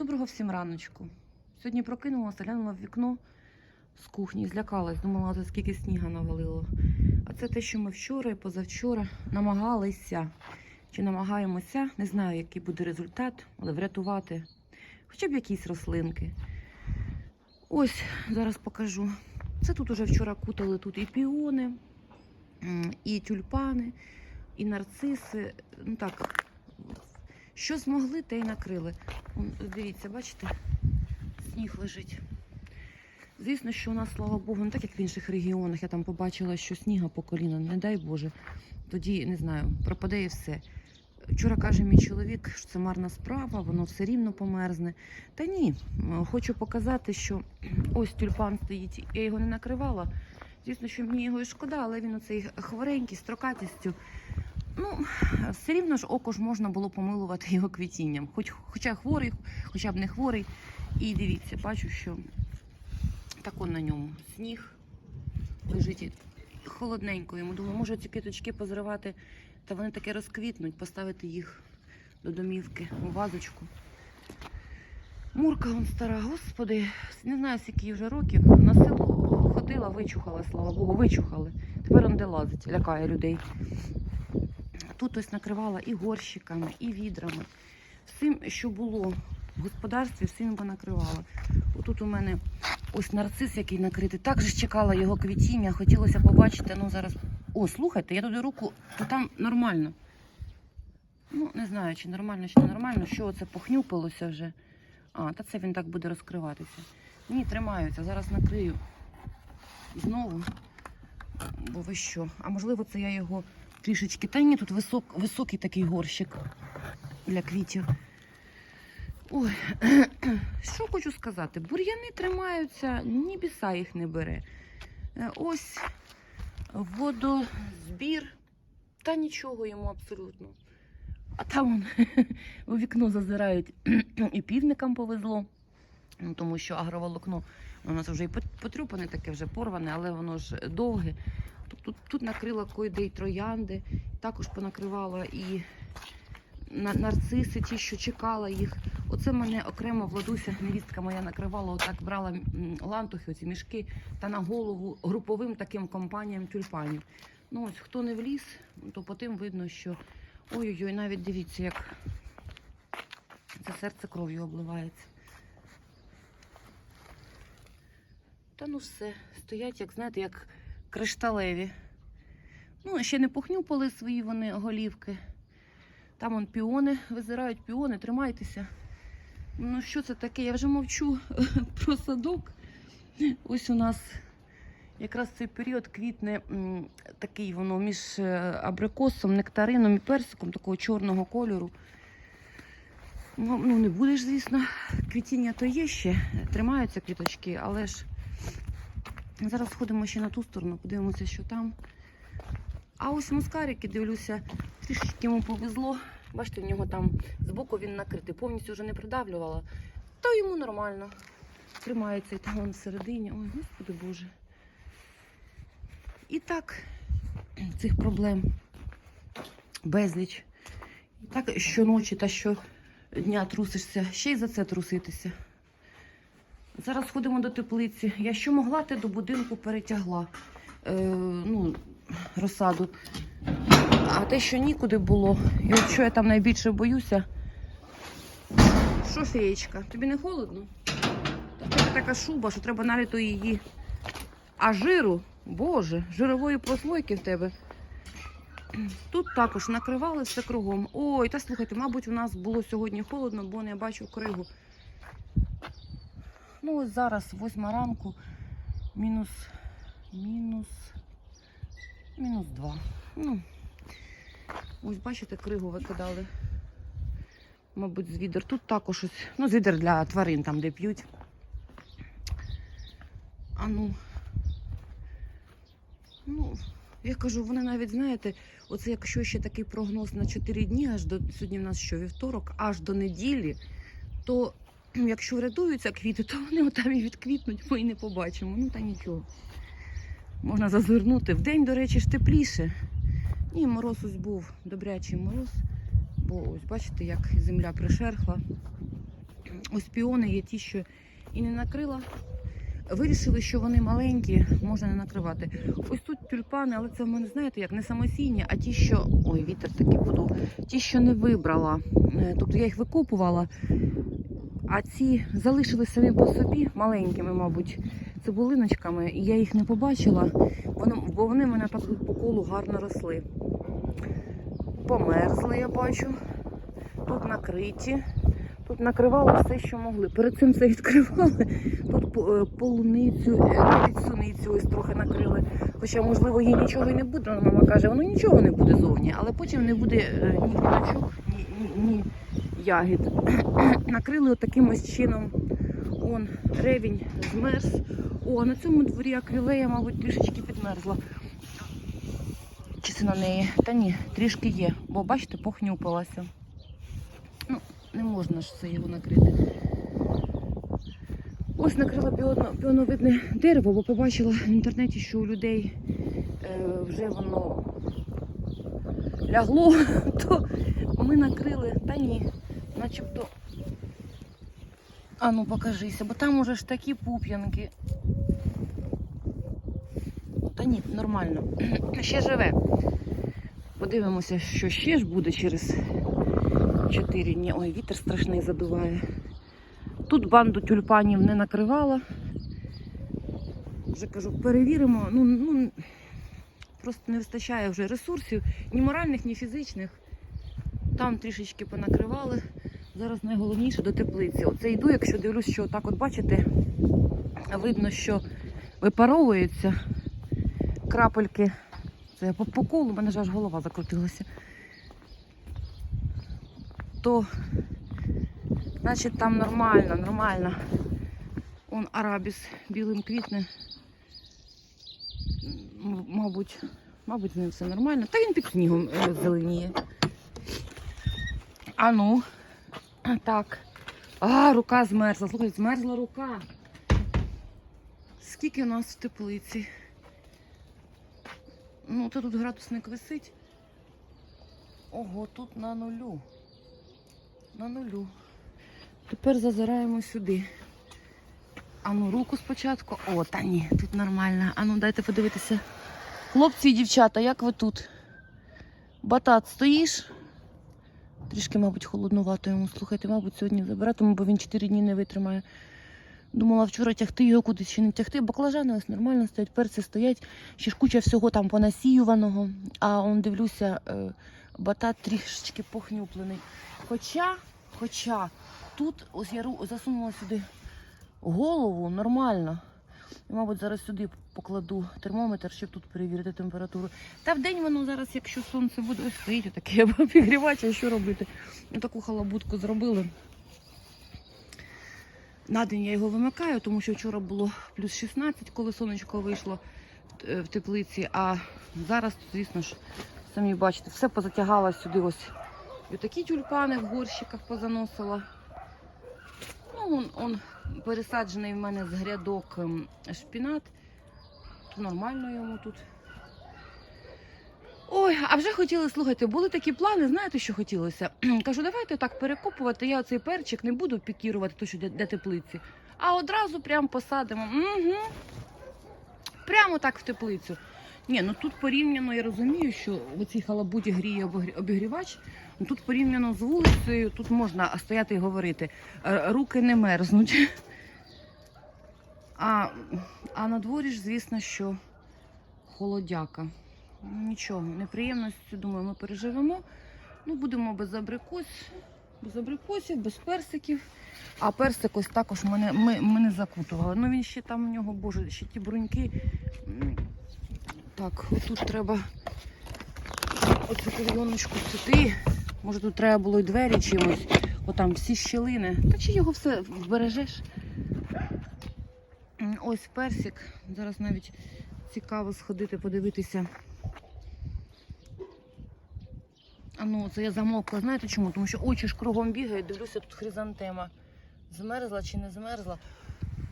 Доброго всім раночку. Сьогодні прокинулася, глянула в вікно з кухні, злякалась, думала, за скільки сніга навалило. А це те, що ми вчора і позавчора намагалися чи намагаємося, не знаю, який буде результат, але врятувати хоча б якісь рослинки. Ось зараз покажу. Це тут уже вчора кутали тут і піони, і тюльпани, і нарциси. Ну так, що змогли, те й накрили. Дивіться, бачите, сніг лежить. Звісно, що у нас, слава Богу, не так, як в інших регіонах. Я там побачила, що сніга по коліна, не дай Боже. Тоді, не знаю, пропаде і все. Вчора каже мій чоловік, що це марна справа, воно все рівно померзне. Та ні, хочу показати, що ось тюльпан стоїть, я його не накривала. Звісно, що мені його і шкода, але він оцей хворенький, з трокатістю. Ну, все рівно ж око ж можна було помилувати його квітінням. Хоч, хоча хворий, хоча б не хворий. І дивіться, бачу, що так он на ньому сніг лежить холодненько йому. Думаю, може ці квіточки позривати, та вони таке розквітнуть, поставити їх до домівки у вазочку. Мурка вон стара, господи, не знаю, скільки вже років. На село ходила, вичухала, слава Богу, вичухали. Тепер он де лазить, лякає людей. Тут ось накривала і горщиками, і відрами. Всім, що було в господарстві, всім понакривала. Отут у мене ось нарцис, який накритий. Так же чекала його квітіння. Хотілося побачити. Ну зараз. О, слухайте, я туди руку, то там нормально. Ну, не знаю, чи нормально, чи не нормально. Що це похнюпилося вже. А, та це він так буде розкриватися. Ні, тримаються. Зараз накрию знову. Бо ви що? А можливо, це я його трішечки. Та ні, тут висок, високий такий горщик для квітів. Ой, що хочу сказати, бур'яни тримаються, ні біса їх не бере. Е, Ось водозбір, та нічого йому абсолютно. А там он, у вікно зазирають і півникам повезло, ну, тому що агроволокно у нас вже і потрюпане, таке вже порване, але воно ж довге. Тут, тут, накрила койде й троянди, також понакривала і нарциси, ті, що чекала їх. Оце мене окремо Владуся, невістка моя накривала, отак брала лантухи, оці мішки та на голову груповим таким компаніям тюльпанів. Ну ось хто не вліз, то по тим видно, що ой-ой-ой, навіть дивіться, як це серце кров'ю обливається. Та ну все, стоять, як знаєте, як кришталеві. Ну, ще не похнюпали свої вони голівки. Там он піони, визирають піони, тримайтеся. Ну, що це таке? Я вже мовчу про садок. Ось у нас якраз цей період квітне такий воно між е, абрикосом, нектарином і персиком такого чорного кольору. Ну, ну, не будеш, звісно. Квітіння то є ще, тримаються квіточки, але ж зараз сходимо ще на ту сторону, подивимося, що там. А ось мускарики, дивлюся, трішечки йому повезло. Бачите, в нього там збоку він накритий, повністю вже не придавлювала. Та йому нормально. Тримається і там вон всередині. Ой, господи Боже. І так, цих проблем безліч. І так щоночі та щодня трусишся, ще й за це труситися. Зараз ходимо до теплиці. Я що могла, те до будинку перетягла. Е, ну, розсаду. А те, що нікуди було, і от що я там найбільше боюся. Що, феєчка, тобі не холодно? В така шуба, що треба налито її. А жиру, боже, жирової прослойки в тебе. Тут також накривали все кругом. Ой, та слухайте, мабуть, у нас було сьогодні холодно, бо не бачу кригу. Ну, ось зараз, восьма ранку, мінус, мінус, мінус два. Ну, ось бачите, кригу викидали. Мабуть, з відер. Тут також ось, ну, з відер для тварин, там, де п'ють. А ну. Ну, я кажу, вони навіть, знаєте, оце якщо ще такий прогноз на 4 дні, аж до сьогодні в нас що, вівторок, аж до неділі, то якщо врятуються квіти, то вони отам і відквітнуть, ми і не побачимо. Ну та нічого. Можна зазирнути. Вдень, до речі, ж тепліше. Ні, мороз ось був добрячий мороз. Бо ось бачите, як земля пришерхла. ось піони є ті, що і не накрила. Вирішили, що вони маленькі, можна не накривати. Ось тут тюльпани, але це в мене, знаєте, як не самосійні, а ті, що. Ой, вітер такий подув. Ті, що не вибрала. Е, Тобто я їх викопувала, а ці залишились самі по собі, маленькими, мабуть, цибулиночками, і я їх не побачила, бо вони мене так по колу гарно росли. Померзли, я бачу. Тут накриті. Тут накривали все, що могли. Перед цим все відкривали. Тут е, полуницю, е, суницю ось трохи накрили. Хоча, можливо, їй нічого і не буде. Мама каже, воно нічого не буде зовні, але потім не буде е, ні квіточок, ні, ні, ні ягід. Накрили отаким ось чином. Он ревінь змерз. О, на цьому дворі аквілея, мабуть, трішечки підмерзла. Чи це на неї? Та ні, трішки є, бо бачите, похнюпилася. Ну, не можна ж це його накрити. Ось накрила піоно, піоновидне дерево, бо побачила в інтернеті, що у людей е, вже воно лягло, то ми накрили, та ні, начебто. А ну покажися, бо там уже ж такі пуп'янки. Та ні, нормально. Ще живе. Подивимося, що ще ж буде через 4 дні. Ой, вітер страшний задуває. Тут банду тюльпанів не накривала. Вже кажу, перевіримо. Ну, ну просто не вистачає вже ресурсів, ні моральних, ні фізичних. Там трішечки понакривали. Зараз найголовніше до теплиці. Оце йду, якщо дивлюсь, що так от бачите, видно, що випаровуються крапельки. Це я по, по колу, в мене ж аж голова закрутилася. То, значить, там нормально, нормально. Он арабіс білим квітне. Мабуть, мабуть, з ним все нормально. Та він під снігом е, зеленіє. А ну. Так. А, рука змерзла. Слухай, змерзла рука. Скільки у нас в теплиці? Ну, то тут градусник висить. Ого, тут на нулю. На нулю. Тепер зазираємо сюди. Ану, руку спочатку. О, та ні, тут нормально. Ану, дайте подивитися. Хлопці і дівчата, як ви тут? Батат, стоїш? Трішки, мабуть, холоднувато йому. Слухайте, мабуть, сьогодні забиратиму, бо він 4 дні не витримає. Думала вчора тягти його кудись чи не тягти. Баклажани ось нормально стоять, перці стоять. Ще ж куча всього там понасіюваного. А он дивлюся, е, батат трішечки похнюплений. Хоча, хоча, тут ось я засунула сюди голову нормально. Мабуть, зараз сюди покладу термометр, щоб тут перевірити температуру. Та в день воно зараз, якщо сонце буде ось стоїть, отаке обігрівач, а що робити? Таку халабутку зробили. На день я його вимикаю, тому що вчора було плюс 16, коли сонечко вийшло е, в теплиці. А зараз, звісно ж, самі бачите, все позатягала сюди ось. І такі тюльпани в горщиках позаносила. Он, он пересаджений в мене з грядок ем, шпінат. То нормально йому тут. Ой, а вже хотіли, слухайте, були такі плани, знаєте, що хотілося? Кажу, давайте так перекопувати, я цей перчик не буду пікірувати, то що для, для теплиці, а одразу прямо посадимо. Угу. Прямо так в теплицю. Ні, ну тут порівняно, я розумію, що в цій халабуді гріє обігрі- обігрівач. Ну тут порівняно з вулицею, тут можна стояти і говорити. Е, Руки не мерзнуть. А, а на дворі ж, звісно, що холодяка. Нічого, неприємності, думаю, ми переживемо. Ну, будемо без абрикос, без абрикосів, без персиків. А персик ось також мене, ми, мене закутували. Ну він ще там у нього, боже, ще ті бруньки. Так, отут треба оцю клейоночку сюди. Може тут треба було й двері чимось. Отам всі щілини. Та чи його все вбережеш? Ось персик. Зараз навіть цікаво сходити, подивитися. А ну, це я замокла. Знаєте чому? Тому що очі ж кругом бігають, дивлюся, тут хризантема. Змерзла чи не змерзла.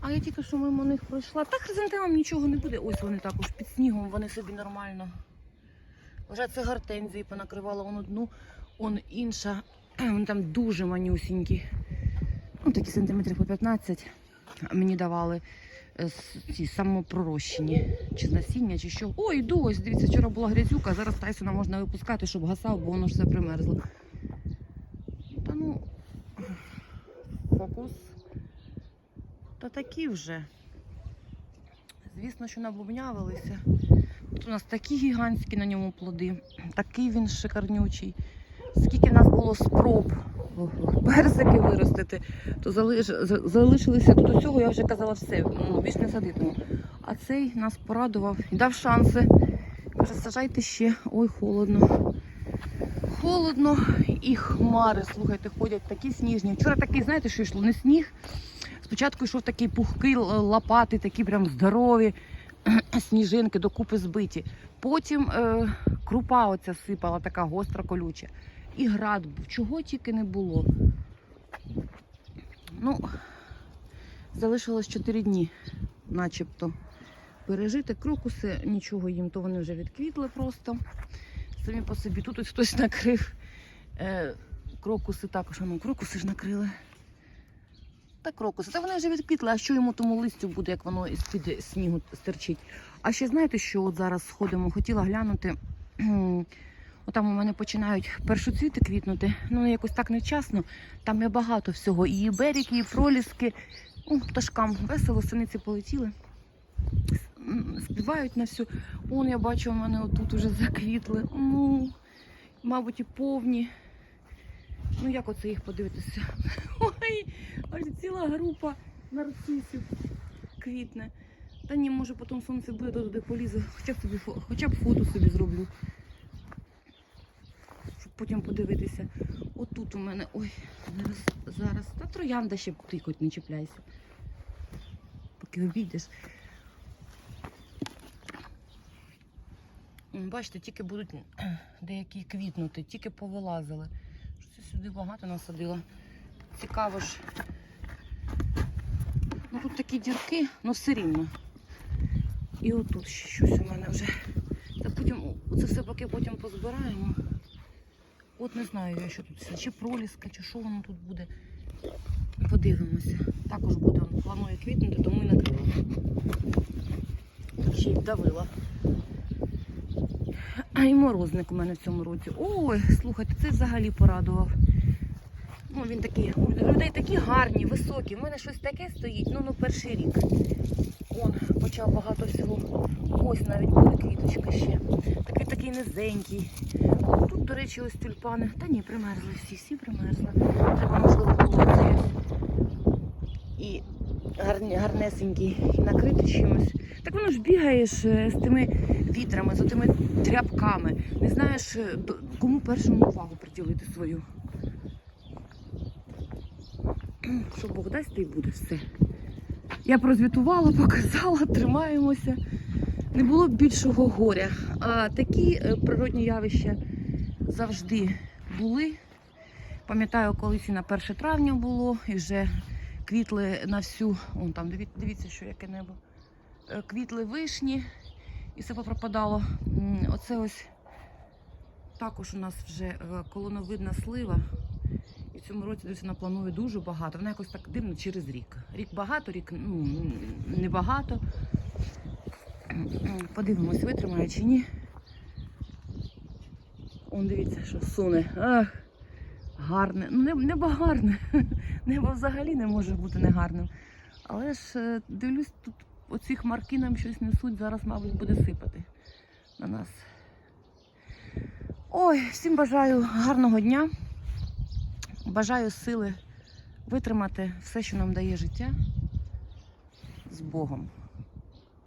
А я тільки що мимо них пройшла. Та хризантемам нічого не буде. Ось вони також під снігом, вони собі нормально. Вже це гортензії понакривала вон одну, он інша. Вони там дуже манюсінькі. ну, такі сантиметрів по 15 мені давали е, ці самопророщені, чи з насіння, чи що. Ой, йду, ось дивіться, вчора була грязюка, зараз Тайсона можна випускати, щоб гасав, бо воно ж все примерзло. Та ну, фокус. Та такі вже. Звісно, що набубнявилися. Тут у нас такі гігантські на ньому плоди, такий він шикарнючий. Скільки в нас було спроб персики виростити, то залиш... залишилися тут усього, я вже казала все, ну, більш не садитиму. А цей нас порадував і дав шанси. Каже, сажайте ще, ой, холодно. Холодно і хмари, слухайте, ходять такі сніжні. Вчора такий, знаєте, що йшло? Не сніг. Спочатку йшов такий пухкий л- лопатий, такі прям здорові сніжинки докупи збиті. Потім е, крупа оця сипала, така гостра, колюча. І град був. Чого тільки не було. Ну, залишилось 4 дні, начебто, пережити. Крокуси, нічого їм, то вони вже відквітли просто. Самі по собі. Тут ось хтось накрив. Е, крокуси також, ну, крокуси ж накрили. Та крокуси. Та вони вже відквітли, а що йому тому листю буде, як воно із-під снігу стирчить. А ще знаєте, що от зараз сходимо, хотіла глянути. Отам у мене починають першоцвіти квітнути. Ну, якось так невчасно. Там є багато всього. І беріки, і проліски. Ну, пташкам весело, синиці полетіли. Співають на всю. Он я бачу, у мене отут уже заквітли. Ну, мабуть, і повні. Ну, як оце їх подивитися? Ой, аж ціла група нарцисів квітне. Та ні, може потім сонце буде, то туди полізу. Хоча б, хоча б фото собі зроблю. Потім подивитися. Отут у мене. Ой, зараз, зараз. Та троянда ще ти хоч не чіпляйся. Поки обійдеш. Бачите, тільки будуть деякі квітнути, тільки повилазили. Щось сюди багато насадила. Цікаво ж. Ну тут такі дірки, ну все рівно. І отут щось у мене вже. Та потім це все поки потім позбираємо. От не знаю я, що тут все. Чи проліска, чи що воно тут буде. Подивимося. Також буде, он планує квітнути, тому і накрила. Ще й давила. А і морозник у мене в цьому році. Ой, слухайте, це взагалі порадував. Ну, він такий, людей такі гарні, високі. У мене щось таке стоїть, ну, ну перший рік. Он почав багато всього. Ось навіть були квіточки ще. Такий такий низенький. Тут, до речі, ось тюльпани. Та ні, примерзли всі, всі примерзли. Треба, можливо, було. І гарнесенький і накрити чимось. Так воно ж бігаєш е, з тими вітрами, з тими тряпками. Не знаєш, е, кому першому увагу приділити свою. Що Бог дасть, те й буде все. Я прозвітувала, показала, тримаємося. Не було більшого горя. А такі е, природні явища завжди були. Пам'ятаю, колись і на 1 травня було, і вже квітли на всю. Вон там, дивіться, що яке небо. Е, Квітли вишні і все попропадало. Оце ось також у нас вже е, колоновидна слива. І в цьому році дивіться, вона планує дуже багато. Вона якось так дивно через рік. Рік багато, рік ну, не багато. Подивимось, витримає чи ні. Он дивіться, що суне. Ах, гарне. Ну, небо, гарне. Небо взагалі не може бути негарним. Але ж е, дивлюсь, тут оці хмарки нам щось несуть, зараз, мабуть, буде сипати на нас. Ой, всім бажаю гарного дня. Бажаю сили витримати все, що нам дає життя з Богом.